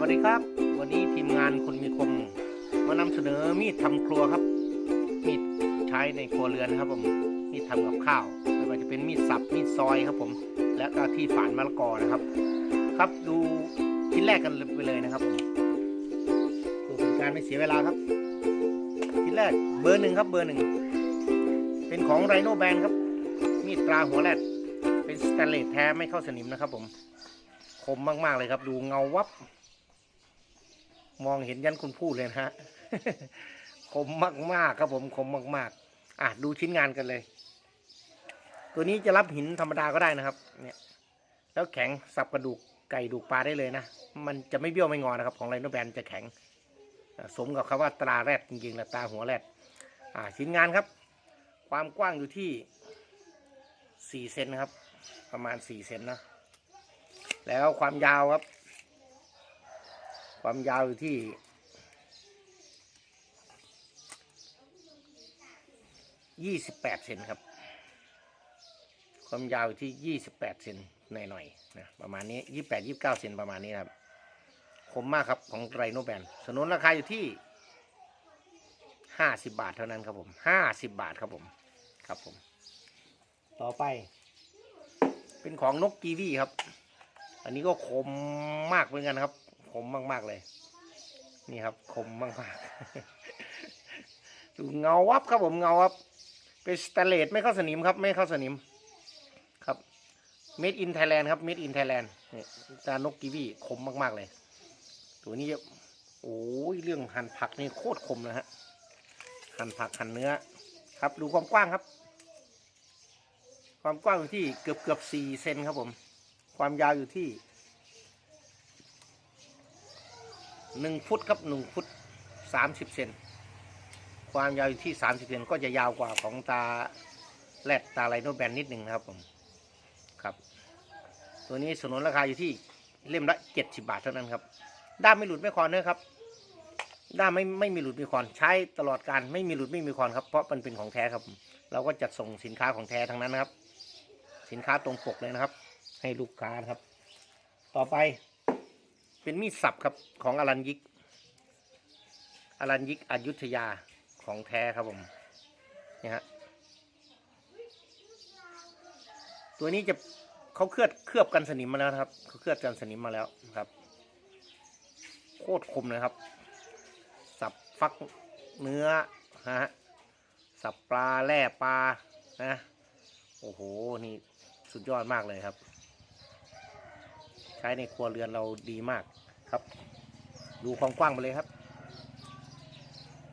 วัสดีครับ วันนี้ทีมงานคนมีคม มานำเสนอมีดทำครัวครับ มีดใช้ในครัวเรือนครับผมมีดทำกับข้าวไม่ว่าจะเป็นมีดสับมีดซอยครับผม และก็ที่ฝานมะละกอนะครับ ครับดูชิ้นแรกกันไปเลยนะครับผมดูเป็นการไม่เสียเวลาครับชิ้นแรกเบอร์หนึ่งครับเบอร์หนึ่งเป็นของไรโนแบนครับ มีดตราหัวแรดเป็นสแตนเลสแท้ไม่เข้าสนิมนะครับผมคมมากๆเลยครับ ดูเงาวับ มองเห็นยันคุณพูดเลยนะฮะคมมากๆครับผมคมมากๆ อะดูชิ้นงานกันเลย ตัวนี้จะรับหินธรรมดาก็ได้นะครับ เนี่ย แล้วแข็งสับกระดูกไก่ดูกปลาได้เลยนะ มันจะไม่เบี้ยวไม่งอนะครับ ของไรโนแบนจะแข็ง สมกับคำว่าตราแรดจริงๆนะตาหัวแรดอ่าชิ้นงานครับ ความกว้างอยู่ที่สี่เซนนะครับ ประมาณสี่เซนนะ แล้วความยาวครับ ความยาวอยู่ที่ยี่สิบแปดเซนครับ ความยาวอยู่ที่ยี่สิบแปดเซนหน่อยๆนะประมาณนี้ยี่แปดยี่บเก้าเซนประมาณนี้ครับคมมากครับของไรโนแบนสนุนราคาอยู่ที่ห้าสิบบาทเท่านั้นครับผมห้าสิบบาทครับผมครับผม ต่อไป เป็นของนกกีวีครับ อันนี้ก็คมมากเหมือนกันครับ มมาก ๆ เลย นี่ครับคมมากๆดูเงาวับครับผมเงาวับ เป็นสแตเลสไม่เข้าสนิมครับ ไม่เข้าสนิมครับ made in Thailand ครับ made in Thailand นี่ตานกกีวีคมมาก ๆ เลย ตัวนี้โอ้ยเรื่องหั่นผักนี่โคตรคมนะฮะหั่นผักหั่นเนื้อ ครับดูความกว้างครับ ความกว้างอยู่ที่เกือบเกือบสี่เซนครับผม ความยาวอยู่ที่ หนึ่งฟุตครับหนึ่งฟุตสามสิบเซนความยาวอยู่ที่สามสิบเซนก็จะยาวกว่าของตาแรดตาไลโนแบนนิดหนึ่งนะครับผมครับ ตัวนี้สนุนราคาอยู่ที่เล่มละเจ็ดสิบาทเท่านั้นครับ ด้ามไม่หลุดไม่คอนเนื้อครับ ด้ามไม่ไม่มีหลุดมีคอนใช้ตลอดการไม่มีหลุดไม่มีคอนครับเพราะมันเป็นของแท้ครับ เราก็จัดส่งสินค้าของแท้ทั้งนั้นนะครับ สินค้าตรงปกเลยนะครับ ให้ลูกค้านะครับ ต่อไป เป็นมีดสับครับของอลันยิกอลันยิกอยุธยาของแท้ครับผมนี่ฮะตัวนี้จะเขาเคลือบเคลือบกันสนิมมาแล้วครับเขาเคลือบกันสนิมมาแล้วครับโคตรคมเลยครับ สับฟักเนื้อฮะสับปลาแล่ปลานะโอ้โหนี่สุดยอดมากเลยครับ ใช้ในครัวเรือนเราดีมากครับ ดูความกว้างไปเลยครับ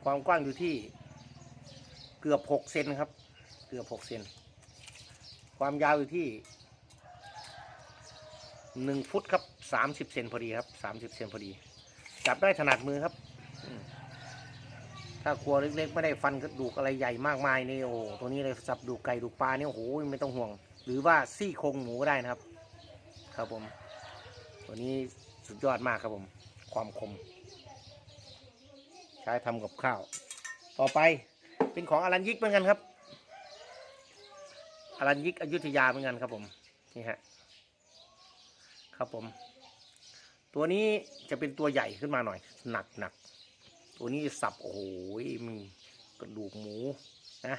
ความกว้างอยู่ที่เกือบหกเซนครับ เกือบหกเซนความยาวอยู่ที่หนึ่งฟุตครับสามสิบเซนพอดีครับสามสิบเซนพอดี จับได้ถนัดมือครับ ถ้าครัวเล็กๆไม่ได้ฟันกระดูกอะไรใหญ่มากมายนี่โอ้ตัวนี้เลยสับดูไก่ดูปลาเนี่ยโอ้โหไม่ต้องห่วง หรือว่าซี่โครงหมูก็ได้นะครับ ครับผม ตัวนี้สุดยอดมากครับผม ความคม ใช้ทำกับข้าว ต่อไปเป็นของอลันยิกเหมือนกันครับอลันยิกอยุธยาเหมือนกันครับผมนี่ฮะครับผม ตัวนี้จะเป็นตัวใหญ่ขึ้นมาหน่อย หนักหนักตัวนี้สับโอ้โหมีกระดูกหมูนะ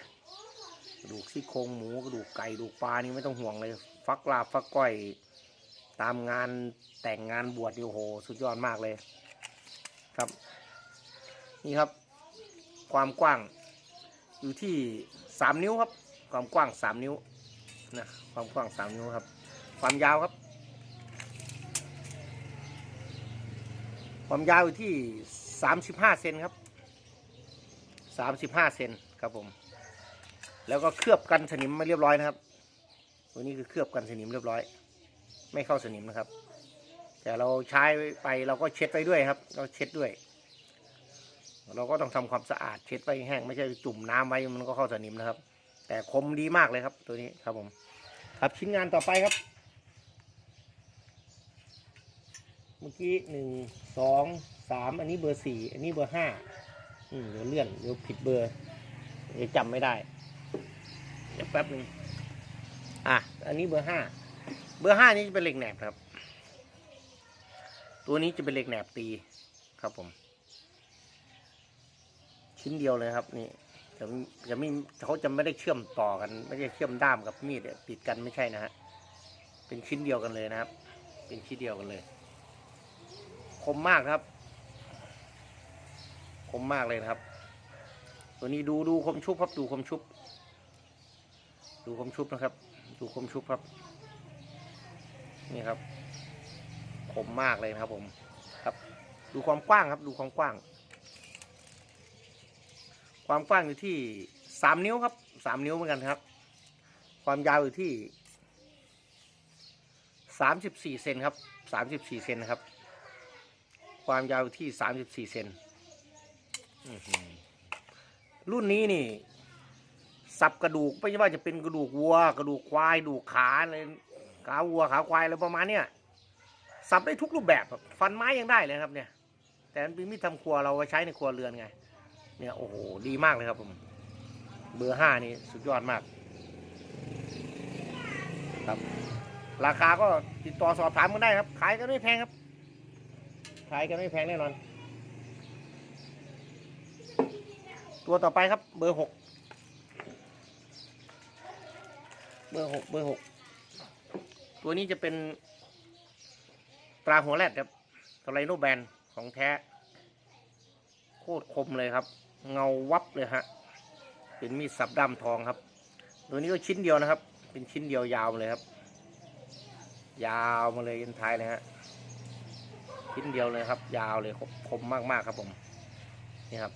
กระดูกซี่โครงหมูกระดูกไก่กระดูกปลานี่ไม่ต้องห่วงเลย ฟักลาฟักก้อย ตามงานแต่งงานบวชนี่โอ้โห สุดยอดมากเลย ครับ นี่ครับ ความกว้าง อยู่ที่สามนิ้วครับ ความกว้างสามนิ้วนะความกว้างสามนิ้วครับ ความยาวครับ ความยาวอยู่ที่สามสิบห้าเซนครับสามสิบห้าเซนครับผม แล้วก็เคลือบกันสนิมมาเรียบร้อยนะครับตัวนี้คือเคลือบกันสนิมเรียบร้อย ไม่เข้าสนิมนะครับ แต่เราใช้ไปเราก็เช็ดไปด้วยครับ เราเช็ดด้วย เราก็ต้องทำความสะอาดเช็ดไปแห้งไม่ใช่จุ่มน้ำไว้มันก็เข้าสนิมนะครับ แต่คมดีมากเลยครับ ตัวนี้ครับผม ครับชิ้นงานต่อไปครับ เมื่อกี้หนึ่งสองสามอันนี้เบอร์สี่อันนี้เบอร์ห้าเดี๋ยวเลื่อนเดี๋ยวผิดเบอร์เดี๋ยวจำไม่ได้เดี๋ยวแป๊บหนึ่งอะ อันนี้เบอร์ห้า เบอร์ห้านี่จะเป็นเหล็กแหนบครับ ตัวนี้จะเป็นเหล็กแหนบตีครับผม ชิ้นเดียวเลยครับนี่จะจะไม่เขาจะไม่ได้เชื่อมต่อกัน ไม่ได้เชื่อมด้ามกับมีดติดกันไม่ใช่นะฮะเป็นชิ้นเดียวกันเลยนะครับ เป็นชิ้นเดียวกันเลย คมมากครับ คมมากเลยนะครับ ตัวนี้ดูดูคมชุบครับดูคมชุบ ดูคมชุบนะครับ ดูคมชุบครับ นี่ครับคมมากเลยนะครับผมครับ ดูความกว้างครับ ดูความกว้าง ความกว้างอยู่ที่สามนิ้วครับสามนิ้วเหมือนกันครับ ความยาวอยู่ที่สามสิบสี่เซนครับสามสิบสี่เซนนะครับ ความยาวอยู่ที่สามสิบสี่เซนรุ่นนี้นี่ สับกระดูกไม่ใช่ว่าจะเป็นกระดูกวัว กระดูกควายกระดูกขาอะไร ขาวัวขาควายอะไรประมาณเนี้ยสับได้ทุกรูปแบบฟันไม้ยังได้เลยครับเนี่ย แต่นเป็นมีดทำครัวเราไว้ใช้ในครัวเรือนไง เนี่ยโอ้โหดีมากเลยครับผม เบอร์ห้านี่สุดยอดมาก ครับ ราคาก็ติดต่อสอบถามกันได้ครับ ขายกันไม่แพงครับ ขายกันไม่แพงแน่นอน ตัวต่อไปครับ เบอร์หกเบอร์หกเบอร์หก ตัวนี้จะเป็นปลาหัวแรดครับทไรโนแบนของแท้ โคตรคมเลยครับ เงาวับเลยฮะ เป็นมีดสับด้ามทองครับ ตัวนี้ก็ชิ้นเดียวนะครับ เป็นชิ้นเดียวยาวเลยครับ ยาวมาเลยยันท้ายเลยฮะ ชิ้นเดียวเลยครับ ยาวเลยคมคมมากๆครับผม นี่ครับ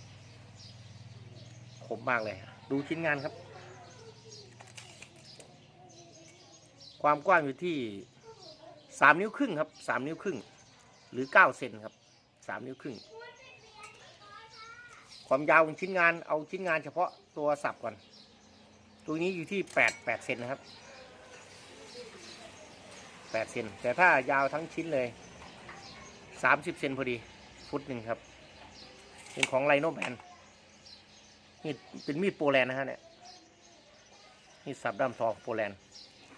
คมมากเลย ดูชิ้นงานครับ ความกว้างอยู่ที่สามนิ้วครึ่งครับสามนิ้วครึ่ง หรือเก้าเซนครับสามนิ้วครึ่ง ความยาวของชิ้นงานเอาชิ้นงานเฉพาะตัวสับก่อน ตัวนี้อยู่ที่แปดแปดเซนนะครับแปดเซนแต่ถ้ายาวทั้งชิ้นเลยสามสิบเซนพอดี ฟุตหนึ่งครับ เป็นของไลโนแมนนี่เป็นมีดโปแลนด์นะฮะเนี่ยมีดสับด้ามทองโปแลนด์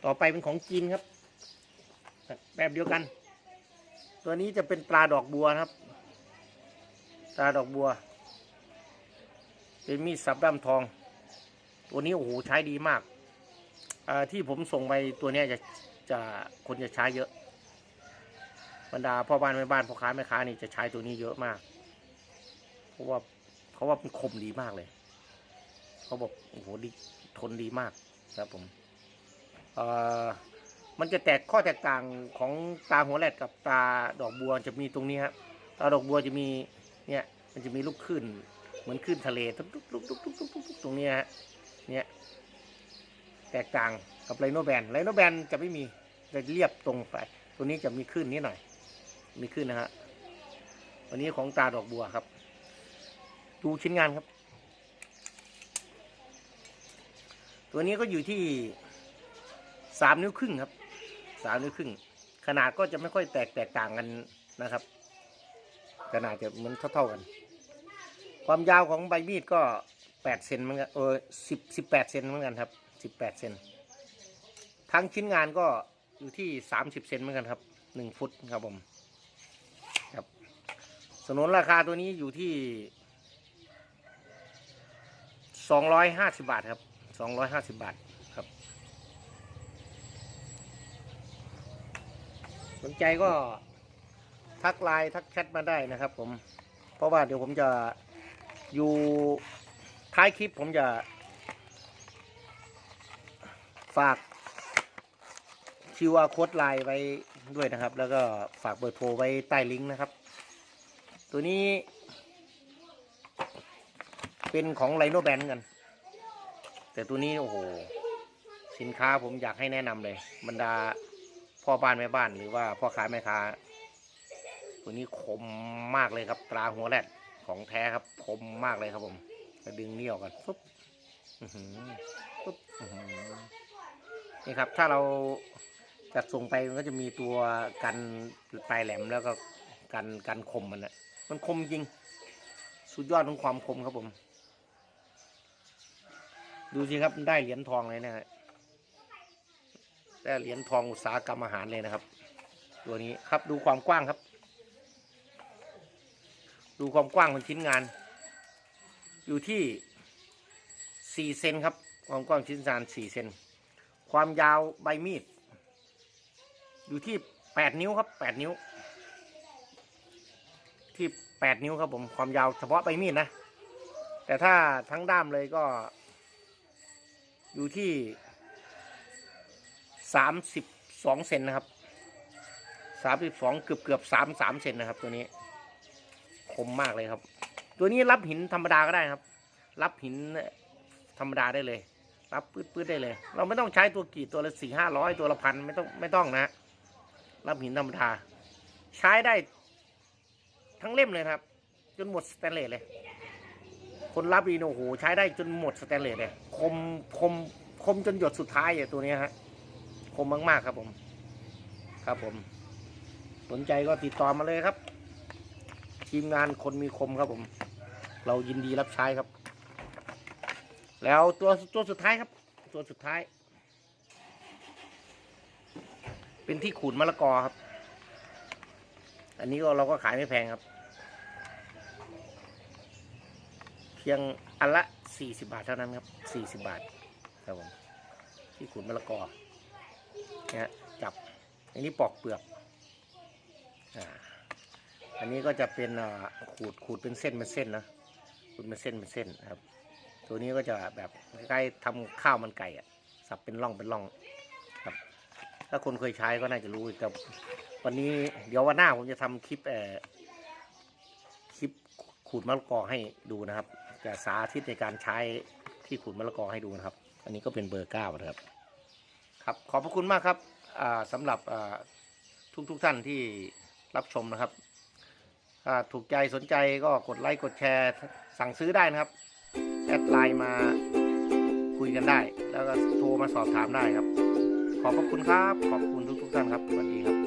ต่อไปเป็นของจีนครับ แบบเดียวกัน ตัวนี้จะเป็นปลาดอกบัวครับ ปลาดอกบัว เป็นมีดสับด้ามทอง ตัวนี้โอ้โหใช้ดีมากที่ผมส่งไปตัวนี้จะจะคนจะใช้เยอะ บรรดาพ่อบ้านแม่บ้านพ่อค้าแม่ค้านี่จะใช้ตัวนี้เยอะมาก เพราะว่าเขาว่ามันคมดีมากเลย เขาบอกโอ้โหดีทนดีมากครับผม มันจะแตกข้อแตกต่างของตาหัวแรดกับตาดอกบัวจะมีตรงนี้ครับตาดอกบัวจะมีเนี่ยมันจะมีลูกขึ้น เหมือนขึ้นทะเลตุ๊บตุ๊บตุ๊บตุ๊บตุ๊บตุ๊บตรงนี้ฮะเนี่ยแตกต่างกับไลโนแบนไลโนแบนจะไม่มีจะเรียบตรงไป ตัวนี้จะมีขึ้นนิดหน่อย มีขึ้นนะฮะวันนี้ของตาดอกบัวครับ ดูชิ้นงานครับ ตัวนี้ก็อยู่ที่ สามนิ้วครึ่งครับสามนิ้วครึ่ง ขนาดก็จะไม่ค่อยแตกแตกต่างกันนะครับ ขนาดจะเหมือนเท่าๆกัน ความยาวของใบมีดก็แปดเซนเหมือนกันเออสิบสิบแปดเซนเหมือนกันครับสิบแปดเซนทั้งชิ้นงานก็อยู่ที่สามสิบเซนเหมือนกันครับหนึ่งฟุตครับผมครับสนนราคาตัวนี้อยู่ที่สองร้อยห้าสิบาทครับสองร้อยห้าสิบาทครับ สนใจก็ทักไลน์ทักแชทมาได้นะครับผม เพราะว่าเดี๋ยวผมจะอยู่ท้ายคลิปผมจะ ฝาก QR code ไลน์ไว้ด้วยนะครับ แล้วก็ฝากเบอร์โทรไว้ใต้ลิงก์นะครับ ตัวนี้ เป็นของไลโนแบนกัน แต่ตัวนี้ โอ้โห สินค้าผมอยากให้แนะนำเลย บรรดา พ่อบ้านแม่บ้านหรือว่าพ่อค้าแม่ค้าตัวนี้คมมากเลยครับ ตราหัวแรดของแท้ครับคมมากเลยครับผมจะดึงนี่ออกกันปุ๊บปุ๊บนี่ครับ ถ้าเราจัดส่งไปมันก็จะมีตัวกันปลายแหลมแล้วก็กันกันคมมันนะมันคมจริง สุดยอดของความคมครับผม ดูสิครับได้เหรียญทองเลยนะฮะ ได้เหรียญทองอุตสาหกรรมอาหารเลยนะครับ ตัวนี้ครับดูความกว้างครับ ดูความกว้างของชิ้นงาน อยู่ที่สี่เซนครับ ความกว้างชิ้นงานสี่เซนความยาวใบมีด อยู่ที่แปดนิ้วครับแปดนิ้ว ที่แปดนิ้วครับผมความยาวเฉพาะใบมีดนะ แต่ถ้าทั้งด้ามเลยก็อยู่ที่ สามสิบสองเซนนะครับสามสิบสองเกือบเกือบสามสามเซนนะครับ ตัวนี้ คมมากเลยครับ ตัวนี้รับหินธรรมดาก็ได้ครับ รับหินธรรมดาได้เลย รับปื๊ดๆได้เลย เราไม่ต้องใช้ตัวกรีดตัวละสี่ห้าร้อยตัวละพันไม่ต้องไม่ต้องนะ รับหินธรรมดา ใช้ได้ทั้งเล่มเลยครับ จนหมดสแตนเลสเลย คนรับดีโนโหใช้ได้จนหมดสแตนเลสเลย คมคมคมจนหยดสุดท้ายอะตัวนี้ฮะ มมาก ๆ ครับผม ครับผม สนใจก็ติดต่อมาเลยครับ ทีมงานคนมีคมครับผม เรายินดีรับใช้ครับ แล้วตัวตัวสุดท้ายครับ ตัวสุดท้าย เป็นที่ขูดมะละกอครับ อันนี้ก็เราก็ขายไม่แพงครับ เพียงอันละสี่สิบาทเท่านั้นครับสี่สิบาทครับผมที่ขูดมะละกอ นี่ยจับอันนี้ปอกเปลือกอ่าอันนี้ก็จะเป็นขูดขูดเป็นเส้นเป็นเส้นนะขูดเป็นเส้นเป็นเส้นครับ ตัวนี้ก็จะแบบคล้ๆทำข้าวมันไก่อะสับเป็นร่องเป็นร่องครับ ถ้าคนเคยใช้ก็น่าจะรู้แต่วันนี้เดี๋ยววันหน้าผมจะทำคลิปเอ่อคลิปขูดมะละกอให้ดูนะครับจะสาธิตในการใช้ที่ขูดมะละกอให้ดูนะครับ อันนี้ก็เป็นเบอร์เก้านะครับ ครับขอบพระคุณมากครับสำหรับทุกทุกท่านที่รับชมนะครับถูกใจสนใจก็กดไลค์กดแชร์สั่งซื้อได้นะครับแอดไลน์มาคุยกันได้ แล้วก็โทรมาสอบถามได้ครับ ขอบพระคุณครับ ขอบคุณทุกทุกท่านครับสวัสดีครับ